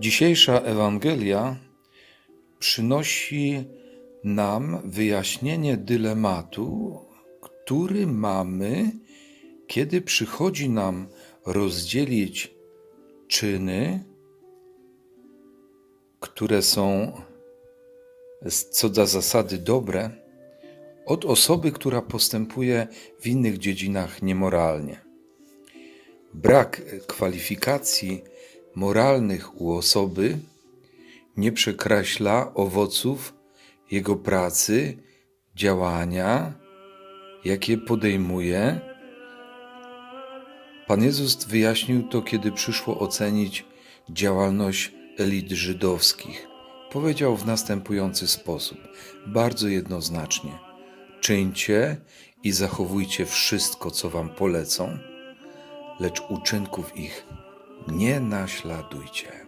Dzisiejsza Ewangelia przynosi nam wyjaśnienie dylematu, który mamy, kiedy przychodzi nam rozdzielić czyny, które są co do zasady dobre, od osoby, która postępuje w innych dziedzinach niemoralnie. Brak kwalifikacji moralnych u osoby nie przekreśla owoców jego pracy, działania, jakie podejmuje. Pan Jezus wyjaśnił to, kiedy przyszło ocenić działalność elit żydowskich. Powiedział w następujący sposób, bardzo jednoznacznie: Czyńcie i zachowujcie wszystko, co wam polecą, lecz uczynków ich nie naśladujcie.